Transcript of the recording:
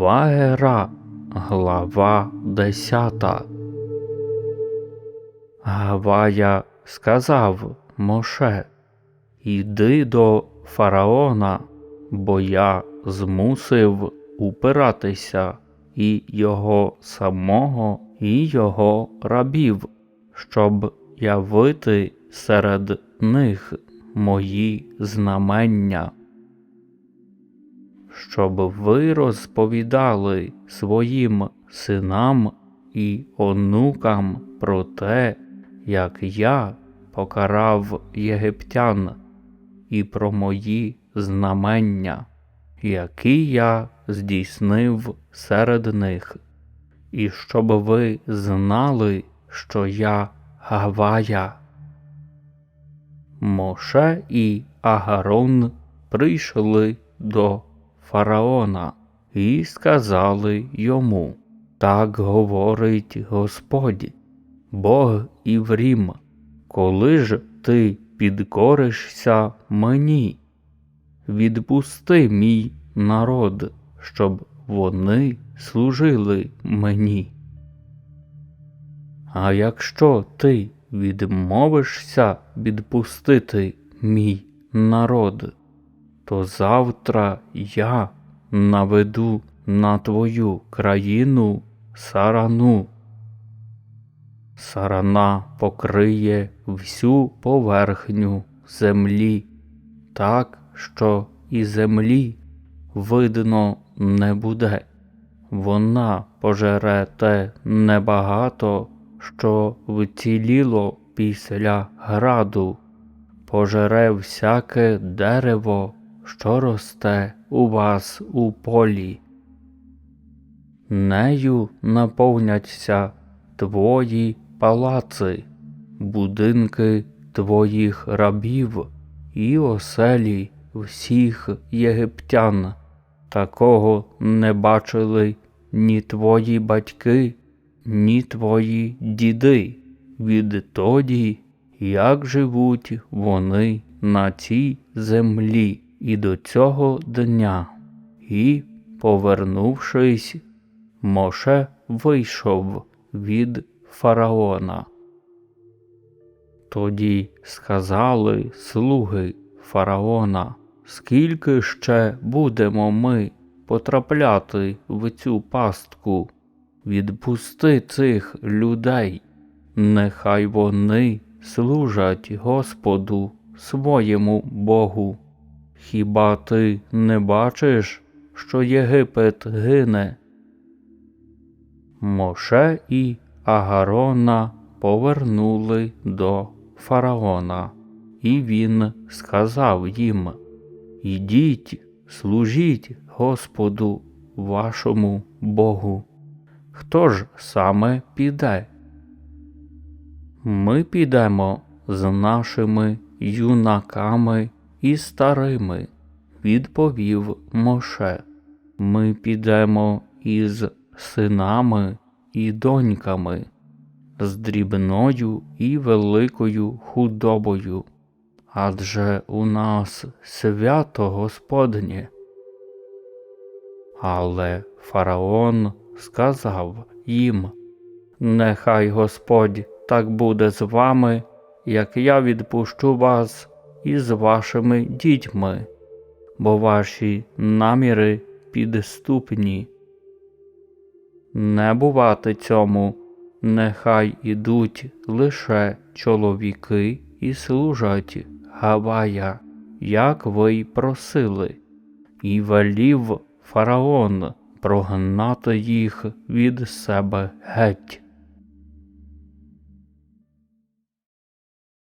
Ваера, глава 10. Гавая сказав Моше, Іди до фараона, бо я змусив упиратися і його самого, і його рабів, щоб явити серед них мої знамення щоб ви розповідали своїм синам і онукам про те, як я покарав єгиптян, і про мої знамення, які я здійснив серед них, і щоб ви знали, що я Гавая. Моше і Агарон прийшли до фараона і сказали йому Так говорить Господь, Бог Іврім, коли ж ти підкоришся мені, відпусти мій народ, щоб вони служили мені. А якщо ти відмовишся відпустити мій народ, то завтра я наведу на твою країну сарану. Сарана покриє всю поверхню землі, так що і землі видно не буде. Вона пожере те небагато, що вціліло після граду, пожере всяке дерево що росте у вас у полі. Нею наповняться твої палаци, будинки твоїх рабів і оселі всіх єгиптян. Такого не бачили ні твої батьки, ні твої діди відтоді, як живуть вони на цій землі і до цього дня, і, повернувшись, Моше вийшов від фараона. Тоді сказали слуги фараона, скільки ще будемо ми потрапляти в цю пастку, відпусти цих людей, нехай вони служать Господу своєму Богу. Хіба ти не бачиш, що Єгипет гине? Моше і Агарона повернули до фараона, і він сказав їм Ідіть, служіть Господу вашому Богу. Хто ж саме піде? Ми підемо з нашими юнаками і старими, відповів Моше. Ми підемо із синами і доньками, з дрібною і великою худобою, адже у нас свято Господнє. Але фараон сказав їм Нехай Господь так буде з вами, як я відпущу вас із вашими дітьми, бо ваші наміри підступні. Не бувати цьому, нехай ідуть лише чоловіки і служать Гавая, як ви й просили, і велів фараон прогнати їх від себе геть.